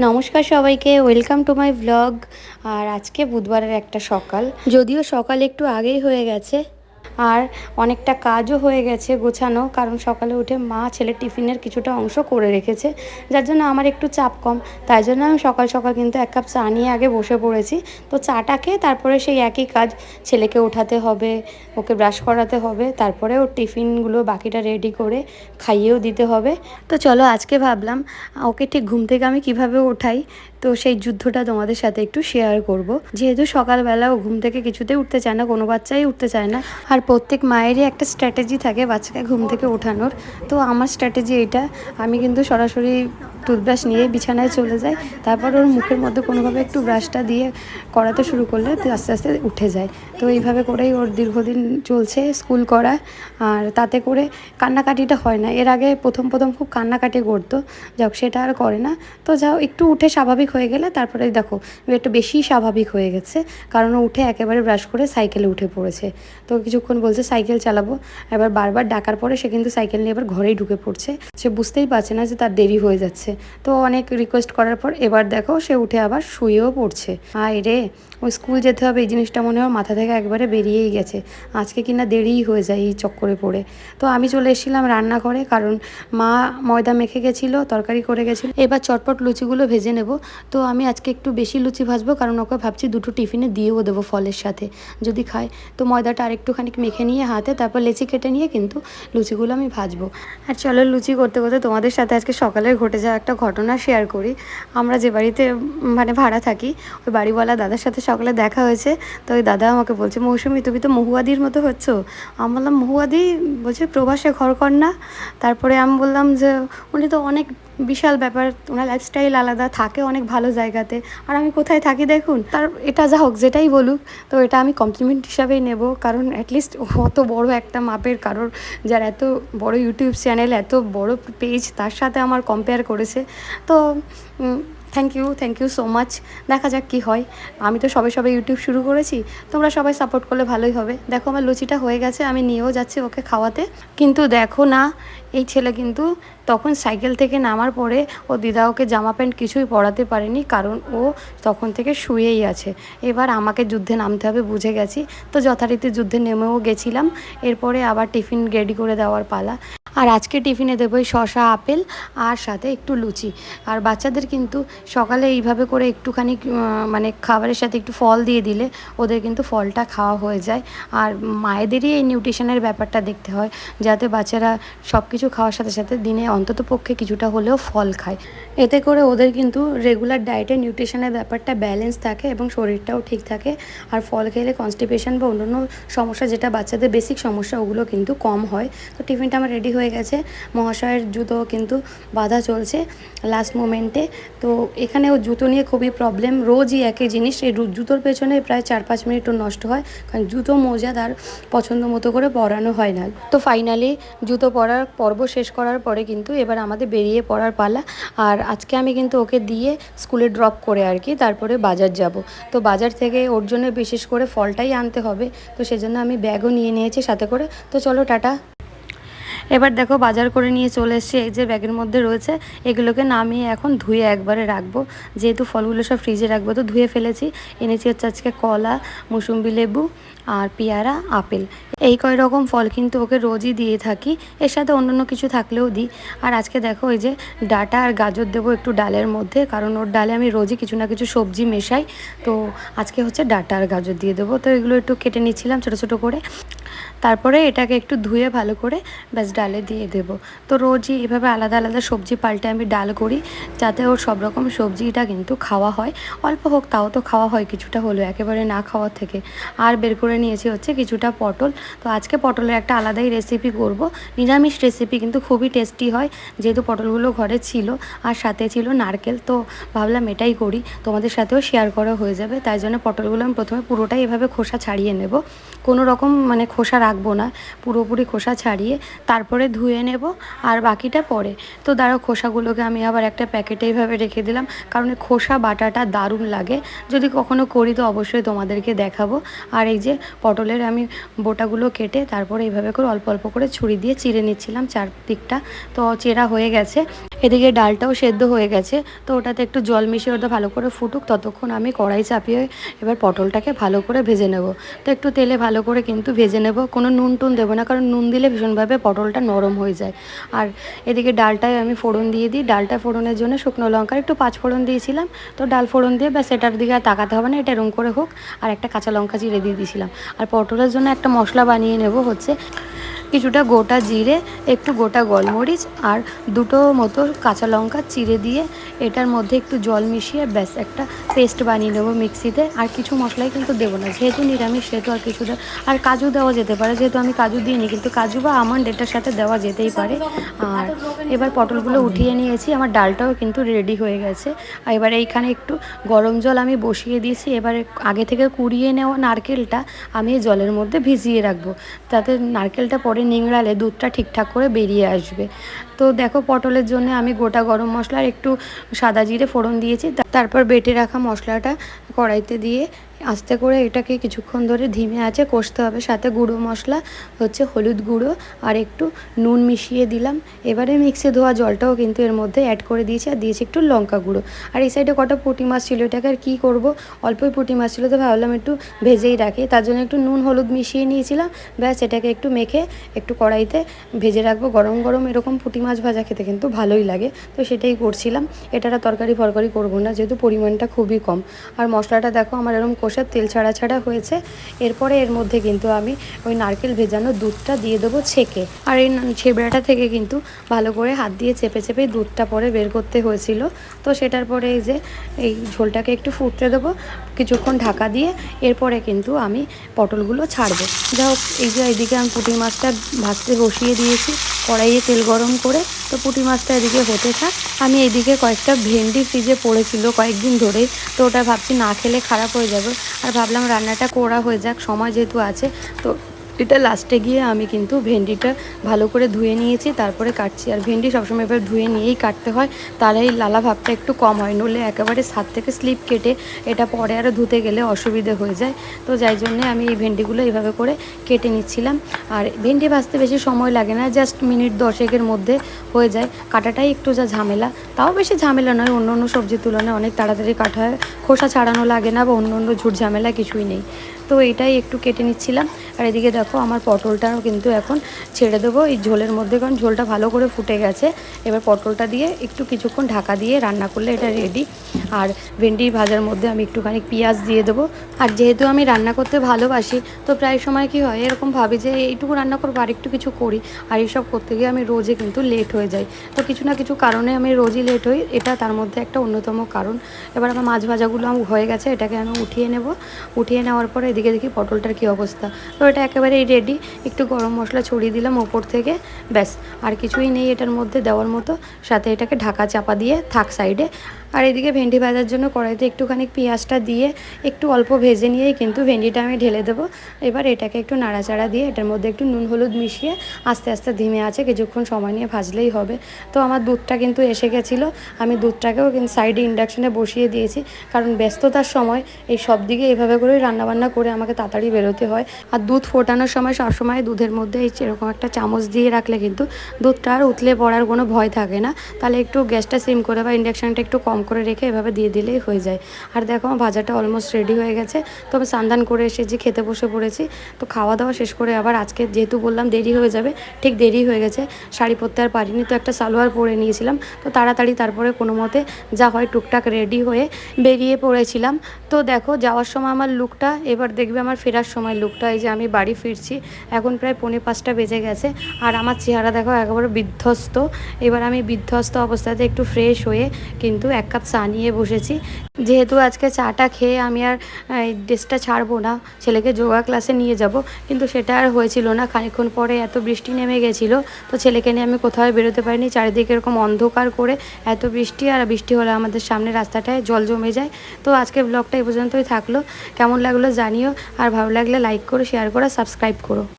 নমস্কার সবাইকে, welcome to my blog আর আজকে বুধবারের একটা সকাল। যদিও সকাল একটু আগেই হয়ে গেছে আর অনেকটা কাজও হয়ে গেছে গোছানো, কারণ সকালে উঠে মা ছেলের টিফিনের কিছুটা অংশ করে রেখেছে, যার জন্য আমার একটু চাপ কম। তাই জন্য আমি সকাল সকাল কিন্তু এক কাপ চা নিয়ে আগে বসে পড়েছি। তো চাটা খেয়ে তারপরে সেই একই কাজ, ছেলেকে ওঠাতে হবে, ওকে ব্রাশ করাতে হবে, তারপরে ওর টিফিনগুলো বাকিটা রেডি করে খাইয়েও দিতে হবে। তো চলো আজকে ভাবলাম, ওকে ঠিক ঘুম থেকে আমি কীভাবে ওঠাই তো সেই যুদ্ধটা তোমাদের সাথে একটু শেয়ার করব। যেহেতু সকালবেলা ও ঘুম থেকে কিছুতেই উঠতে চায় না, কোনো বাচ্চাই উঠতে চায় না। আর প্রত্যেক মায়েরই একটা স্ট্র্যাটেজি থাকে বাচ্চাকে ঘুম থেকে ওঠানোর। তো আমার স্ট্র্যাটেজি এটা আমি কিন্তু সরাসরি টুথব্রাশ নিয়ে বিছানায় চলে যায়। তারপর ওর মুখের মধ্যে কোনোভাবে একটু ব্রাশটা দিয়ে করাতে শুরু করলে আস্তে আস্তে উঠে যায়। তো এইভাবে করেই ওর দীর্ঘদিন চলছে স্কুল করা। আর তাতে করে কান্নাকাটিটা হয় না। এর আগে প্রথম প্রথম খুব কান্নাকাটি করতো। যাক সেটা আর করে না। তো যাও, একটু উঠে স্বাভাবিক হয়ে গেলে তারপরে দেখো, একটু বেশি স্বাভাবিক হয়ে গেছে। কারণ উঠে একেবারে ব্রাশ করে সাইকেলে উঠে পড়েছে। তো কিছুক্ষণ বলছে সাইকেল চালাবো। এবার বারবার ডাকার পরে সে কিন্তু সাইকেল নিয়ে এবার ঘরেই ঢুকে পড়ছে। সে বুঝতেই পারছে না যে তার দেরি হয়ে যাচ্ছে। তো অনেক রিকোয়েস্ট করার পর এবার দেখো সে উঠে আবার শুয়েও পড়ছে। আয় রে, ওই স্কুল যেতে হবে, এই জিনিসটা মনে হয় মাথা থেকে একবারে বেরিয়েই গেছে। আজকে কিনা দেরিই হয়ে যায় এই চক্করে পড়ে। তো আমি চলে এসেছিলাম রান্নাঘরে কারণ মা ময়দা মেখে গেছিল, তরকারি করে গেছিল। এবার চটপট লুচিগুলো ভেজে নেব। তো আমি আজকে একটু বেশি লুচি ভাজবো কারণ ওকে ভাবছি দুটো টিফিনে দিয়েও দেবো ফলের সাথে। যদি খায়, তো ময়দাটা আরেকটুখানি মেখে নিয়ে হাতে, তারপর লেচি কেটে নিয়ে কিন্তু লুচিগুলো আমি ভাজবো। আর চলো লুচি করতে করতে তোমাদের সাথে আজকে সকালে ঘটে যাওয়া একটা ঘটনা শেয়ার করি। আমরা যে বাড়িতে মানে ভাড়া থাকি, ওই বাড়িওয়ালা দাদার সাথে সকালে দেখা হয়েছে। তো ওই দাদা আমাকে বলছে, মৌসুমি, তুমি তো মহুয়াদির মতো হচ্ছ? আমি বললাম, মহুয়াদি বলছে প্রবাসে ঘর কর না তারপরে আমি বললাম যে, উনি তো অনেক বিশাল ব্যাপার, ওনার লাইফস্টাইল আলাদা, থাকে অনেক ভালো জায়গাতে। আর আমি কোথায় থাকি দেখুন, তার এটা যা হোক, যেটাই বলুক, তো এটা আমি কমপ্লিমেন্ট হিসাবেই নেব। কারণ অ্যাটলিস্ট অত বড় একটা মাপের কারোর, যার এত বড় ইউটিউব চ্যানেল এত বড় পেজ তার সাথে আমার কম্পেয়ার করেছে। তো thank you thank you so much দেখা যাক কী হয়। আমি তো সবে সবে ইউটিউব শুরু করেছি। তোমরা সবাই সাপোর্ট করলে ভালোই হবে। দেখো আমার লুচিটা হয়ে গেছে, আমি নিয়েও যাচ্ছি ওকে খাওয়াতে। কিন্তু দেখো না, এই ছেলে কিন্তু তখন সাইকেল থেকে নামার পরে ও দিদা ওকে জামা প্যান্ট কিছুই পরাতে পারেনি, কারণ ও তখন থেকে শুয়েই আছে। এবার আমাকে যুদ্ধে নামতে হবে বুঝে গেছি। তো যথারীতি যুদ্ধে নেমেও গেছিলাম। এরপরে আবার টিফিন রেডি করে দেওয়ার পালা। আর আজকে টিফিনে দেবো এই শশা আপেল আর সাথে একটু লুচি। আর বাচ্চাদের কিন্তু সকালে এইভাবে করে একটুখানি মানে খাবারের সাথে একটু ফল দিয়ে দিলে ওদের কিন্তু ফলটা খাওয়া হয়ে যায়। আর মায়েদেরই এই নিউট্রিশনের ব্যাপারটা দেখতে হয়, যাতে বাচ্চারা সব কিছু খাওয়ার সাথে সাথে দিনে অন্তত পক্ষে কিছুটা হলেও ফল খায়। এতে করে ওদের কিন্তু রেগুলার ডায়েটে নিউট্রিশনের ব্যাপারটা ব্যালেন্স থাকে এবং শরীরটাও ঠিক থাকে। আর ফল খেলে কনস্টিপেশন বা অন্যান্য সমস্যা, যেটা বাচ্চাদের বেসিক সমস্যা, ওগুলো কিন্তু কম হয়। তো টিফিনটা আমার রেডি হয়ে গেছে। মহাশয়ের জুতো কিন্তু বাধা চলছে লাস্ট মোমেন্টে তো এখানে ও জুতো নিয়ে খুবই প্রবলেম রোজই একই জিনিস, এই জুতোর পেছনে প্রায় চার পাঁচ মিনিট ওর নষ্ট হয়। কারণ জুতো মোজা তার পছন্দ মতো করে পরানো হয় না। তো ফাইনালি জুতো পরার পর্ব শেষ করার পরে কিন্তু এবার আমাদের বেরিয়ে পড়ার পালা। আর আজকে আমি কিন্তু ওকে দিয়ে স্কুলে ড্রপ করে আর কি, তারপরে বাজার যাব। তো বাজার থেকে ওর জন্য বিশেষ করে ফলটাই আনতে হবে। তো সেজন্য আমি ব্যাগও নিয়ে নিয়েছি সাথে করে। তো চলো, টাটা। এবার দেখো বাজার করে নিয়ে চলে এসেছি, এই যে ব্যাগের মধ্যে রয়েছে, এগুলোকে নামিয়ে এখন ধুয়ে একবারে রাখব। যেহেতু ফলগুলো সব ফ্রিজে রাখব, তো ধুয়ে ফেলেছি। এনেছি হচ্ছে আজকে কলা, মুসুম্বি লেবু আর পেয়ারা, আপেল। এই কয় রকম ফল কিন্তু ওকে রোজই দিয়ে থাকি, এর সাথে অন্যান্য কিছু থাকলেও দিই। আর আজকে দেখো ওই যে ডাটা আর গাজর দেবো একটু ডালের মধ্যে, কারণ ওর ডালে আমি রোজই কিছু না কিছু সবজি মেশাই। তো আজকে হচ্ছে ডাটা আর গাজর দিয়ে দেবো। তো এগুলো একটু কেটে নিচ্ছিলাম ছোটো ছোটো করে। তারপরে এটাকে একটু ধুয়ে ভালো করে ব্যাস ডালে দিয়ে দেব। তো রোজই এভাবে আলাদা আলাদা সবজি পাল্টে আমি ডাল করি, যাতে ওর সব রকম সবজিটা কিন্তু খাওয়া হয়। অল্প হোক, তাও তো খাওয়া হয়, কিছুটা হলো একেবারে না খাওয়ার থেকে। আর বের করে নিয়েছি হচ্ছে কিছুটা পটল। তো আজকে পটলের একটা আলাদাই রেসিপি করব। নিরামিষ রেসিপি কিন্তু খুবই টেস্টি হয়, যেহেতু পটলগুলো ঘরে ছিল আর সাথে ছিল নারকেল। তো ভাবলাম এটাই করি। তোমাদের সাথেও শেয়ার করা হয়ে যাবে, তাই জন্য পটলগুলো আমি প্রথমে পুরোটাই এভাবে খোসা ছাড়িয়ে নেব। কোনো রকম মানে খোসা রাখব না, পুরোপুরি খোসা ছাড়িয়ে তারপরে ধুয়ে নেব আর বাকিটা পরে। তো দাঁড়ো খোসাগুলোকে আমি আবার একটা প্যাকেটে এইভাবে রেখে দিলাম, কারণ খোসা বাটাটা দারুণ লাগে। যদি কখনো করি তো অবশ্যই তোমাদেরকে দেখাবো। আর এই যে পটলের আমি বোটাগুলো কেটে তারপরে এইভাবে করে অল্প অল্প করে ছুরি দিয়ে চিড়ে নিচ্ছিলাম চারদিকটা। তো চেরা হয়ে গেছে। এদিকে ডালটাও সেদ্ধ হয়ে গেছে। তো ওটাতে একটু জল মিশিয়ে ওটা ভালো করে ফুটুক, ততক্ষণ আমি কড়াই চাপিয়ে এবার পটলটাকে ভালো করে ভেজে নেব। তো একটু তেলে ভালো করে কিন্তু ভেজে নেব, কোনো নুন টুন দেবো না, কারণ নুন দিলে ভীষণভাবে পটলটা নরম হয়ে যায়। আর এদিকে ডালটায় আমি ফোড়ন দিয়ে দিই, ডালটা ফোড়নের জন্য শুকনো লঙ্কার একটু পাঁচ ফোড়ন দিয়েছিলাম। তো ডাল ফোড়ন দিয়ে ব্যাস এটার দিকে আর তাকাতে হবে না, এটা এরম করে হোক। আর একটা কাঁচা লঙ্কা চিড়ে দিয়ে দিয়েছিলাম। আর পটলের জন্য একটা মশলা বানিয়ে নেব হচ্ছে কিছুটা গোটা জিরে, একটু গোটা গোলমরিচ আর দুটো মতো কাঁচা লঙ্কা চিড়ে দিয়ে এটার মধ্যে একটু জল মিশিয়ে ব্যাস, একটা পেস্ট বানিয়ে নেব মিক্সিতে। আর কিছু মশলাই কিন্তু দেবো না, যেহেতু নিরামিষ, সেহেতু আর কিছু আর কাজু দেওয়া যেতে পারে, যেহেতু আমি কাজু দিইনি, কিন্তু কাজু বা আমন্ড এটার সাথে দেওয়া যেতেই পারে। আর এবার পটলগুলো উঠিয়ে নিয়েছি, আমার ডালটাও কিন্তু রেডি হয়ে গেছে। আর এবার এইখানে একটু গরম জল আমি বসিয়ে দিয়েছি, এবার আগে থেকে কুড়িয়ে নেওয়া নারকেলটা আমি জলের মধ্যে ভিজিয়ে রাখব, তাতে নারকেলটা পরে নিংড়ালে দুধটা ঠিকঠাক করে বেরিয়ে আসবে। তো দেখো পটলের জন্য আমি গোটা গরম মশলার একটু সাদা জিরে ফোড়ন দিয়েছি। তারপর বেটে রাখা মশলাটা কড়াইতে দিয়ে আস্তে করে এটাকে কিছুক্ষণ ধরে ধিমে আছে, কষতে হবে। সাথে গুঁড়ো মশলা, হচ্ছে হলুদ গুঁড়ো আর একটু নুন মিশিয়ে দিলাম। এবারে মিক্সে ধোয়া জলটাও কিন্তু এর মধ্যে অ্যাড করে দিয়েছি আর দিয়েছি একটু লঙ্কা গুঁড়ো। আর এই সাইডে কটা পুঁটি মাছ ছিল, এটাকে আর কী করব? অল্পই পুঁটি মাছ ছিল তো ভাবলাম একটু ভেজেই রাখি। তার জন্য একটু নুন হলুদ মিশিয়ে নিয়েছিলাম। ব্যাস, এটাকে একটু মেখে একটু কড়াইতে ভেজে রাখব। গরম গরম এরকম পুঁটি মাছ ভাজা খেতে কিন্তু ভালোই লাগে। তো সেটাই করছিলাম। এটা আর তরকারি ফরকারি করব না, যেহেতু পরিমাণটা খুবই কম। আর মশলাটা দেখো, আমার এরকম কষার তেল ছাড়া ছাড়া হয়েছে। এরপরে এর মধ্যে কিন্তু আমি ওই নারকেল ভেজানো দুধটা দিয়ে দেবো ছেঁকে। আর এই ছেবড়াটা থেকে কিন্তু ভালো করে হাত দিয়ে চেপে চেপে দুধটা পরে বের করতে হয়েছিল। তো সেটার পরে এই যে, এই ঝোলটাকে একটু ফুটতে দেবো, কিছুক্ষণ ঢাকা দিয়ে এরপরে কিন্তু আমি পটলগুলো ছাড়বো। যা হোক এই যে এইদিকে আমি পুঁটি মাছটা ভাজতে বসিয়ে দিয়েছি। কড়াইয়ে তেল গরম করে তো পুঁটি মাছটা এদিকে হতে থাক। আমি এদিকে কয়েকটা ভেন্ডি ফ্রিজে পড়েছিল কয়েকদিন ধরেই। তো ওটা ভাবছি না খেলে খারাপ হয়ে যাবে। আর ভাবলাম রান্নাটা করা হয়ে যাক, সময় যেহেতু আছে, তো এটা লাস্টে গিয়ে আমি কিন্তু ভেন্ডিটা ভালো করে ধুয়ে নিয়েছি, তারপরে কাটছি। আর ভেন্ডি সবসময় এবার ধুয়ে নিয়েই কাটতে হয় তাহলে এই লালা ভাবটা একটু কম হয়, নইলে একেবারে সাত থেকে স্লিপ কেটে এটা পরে আরও ধুতে গেলে অসুবিধে হয়ে যায়। তো যাই জন্যে আমি এই ভেন্ডিগুলো এইভাবে করে কেটে নিচ্ছিলাম। আর ভেন্ডি ভাজতে বেশি সময় লাগে না, জাস্ট মিনিট দশেকের মধ্যে হয়ে যায়। কাটাটাই একটু যা ঝামেলা। তাও বেশি ঝামেলা নয়, অন্য অন্য সবজির তুলনায় অনেক তাড়াতাড়ি কাটা হয়। খোসা ছাড়ানো লাগে না বা অন্য অন্য ঝুট ঝামেলা কিছুই নেই। তো এটাই একটু কেটে নিচ্ছিলাম। আর এদিকে দেখো আমার পটলটাও কিন্তু এখন ছেড়ে দেবো এই ঝোলের মধ্যে, কারণ ঝোলটা ভালো করে ফুটে গেছে। এবার পটলটা দিয়ে একটু কিছুক্ষণ ঢাকা দিয়ে রান্না করলে এটা রেডি আর ভেন্ডি ভাজার মধ্যে আমি একটুখানি পেঁয়াজ দিয়ে দেবো। আর যেহেতু আমি রান্না করতে ভালোবাসি, তো প্রায় সময় কি হয়, এরকম ভাবি যে এইটুকু রান্না করব আর একটু কিছু করি। আর এইসব করতে গিয়ে আমি রোজে কিন্তু লেট হয়ে যাই। তো কিছু না কিছু কারণে আমি রোজই লেট হই, এটা তার মধ্যে একটা অন্যতম কারণ। এবার আমার মাছ ভাজাগুলো আমার হয়ে গেছে, এটাকে আমি উঠিয়ে নেব। উঠিয়ে নেওয়ার পরে এদিকে দেখি পটলটার কী অবস্থা। তো এটা একেবারেই রেডি একটু গরম মশলা ছড়িয়ে দিলাম ওপর থেকে, ব্যাস। আর কিছুই নেই এটার মধ্যে দেওয়ার মতো। সাথে এটাকে ঢাকা চাপা দিয়ে থাক সাইডে। আর এদিকে ভেন্ডি ভাজার জন্য কড়াইতে একটুখানি পেঁয়াজটা দিয়ে একটু অল্প ভেজে নিয়েই কিন্তু ভেন্ডিটা আমি ঢেলে দেবো। এবার এটাকে একটু নাড়াচাড়া দিয়ে এটার মধ্যে একটু নুন, হলুদ মিশিয়ে আস্তে আস্তে ধিমে আছে, কিছুক্ষণ সময় নিয়ে ভাজলেই হবে। তো আমার দুধটা কিন্তু এসে গেছিল আমি দুধটাকেও কিন্তু সাইডে ইন্ডাকশনে বসিয়ে দিয়েছি। কারণ ব্যস্ততার সময় এই সব দিকে এইভাবে করেই রান্নাবান্না করে আমাকে তাড়াতাড়ি বেরোতে হয়। আর দুধ ফোটানোর সময় সবসময় দুধের মধ্যে এই এরকম একটা চামচ দিয়ে রাখলে কিন্তু দুধটা আর উতলে পড়ার কোনো ভয় থাকে না। তাহলে একটু গ্যাসটা সিম করে বা ইন্ডাকশানটা একটু কম করে রেখে এভাবে দিয়ে দিলেই হয়ে যায়। আর দেখো, আমার ভাজাটা অলমোস্ট রেডি হয়ে গেছে। তো আমি সান্দান করে এসেছি, খেতে বসে পড়েছি। তো খাওয়া দাওয়া শেষ করে আবার আজকে যেহেতু বললাম দেরি হয়ে যাবে, ঠিক দেরি হয়ে গেছে। শাড়ি পরতে আর পারিনি, তো একটা সালোয়ার পরে নিয়েছিলাম। তো তাড়াতাড়ি তারপরে কোনো মতে যা হয় টুকটাক রেডি হয়ে বেরিয়ে পড়েছিলাম। তো দেখো, যাওয়ার সময় আমার লুকটা এবার দেখবে আমার ফেরার সময় লুকটা এই যে আমি বাড়ি ফিরছি, এখন প্রায় পৌনে পাঁচটা বেজে গেছে, আর আমার চেহারা দেখো একেবারে বিধ্বস্ত। এবার আমি বিধ্বস্ত অবস্থাতে একটু ফ্রেশ হয়ে কিন্তু এক কাপ চা নিয়ে বসেছি। যেহেতু আজকে চাটা খেয়ে আমি আর ড্রেসটা ছাড়বো না, ছেলেকে যোগা ক্লাসে নিয়ে যাব, কিন্তু সেটা আর হয়েছিল না। খানিকক্ষণ পরে এত বৃষ্টি নেমে গেছিল, তো ছেলেকে নিয়ে আমি কোথাও বেরোতে পারিনি। চারিদিকে এরকম অন্ধকার করে এত বৃষ্টি আর বৃষ্টি হলে আমাদের সামনে রাস্তাটায় জল জমে যায়। তো আজকে ব্লগটা এই পর্যন্তই থাকল। কেমন লাগল জানিও। আর ভালো লাগলে লাইক করো শেয়ার করো সাবস্ক্রাইব করো।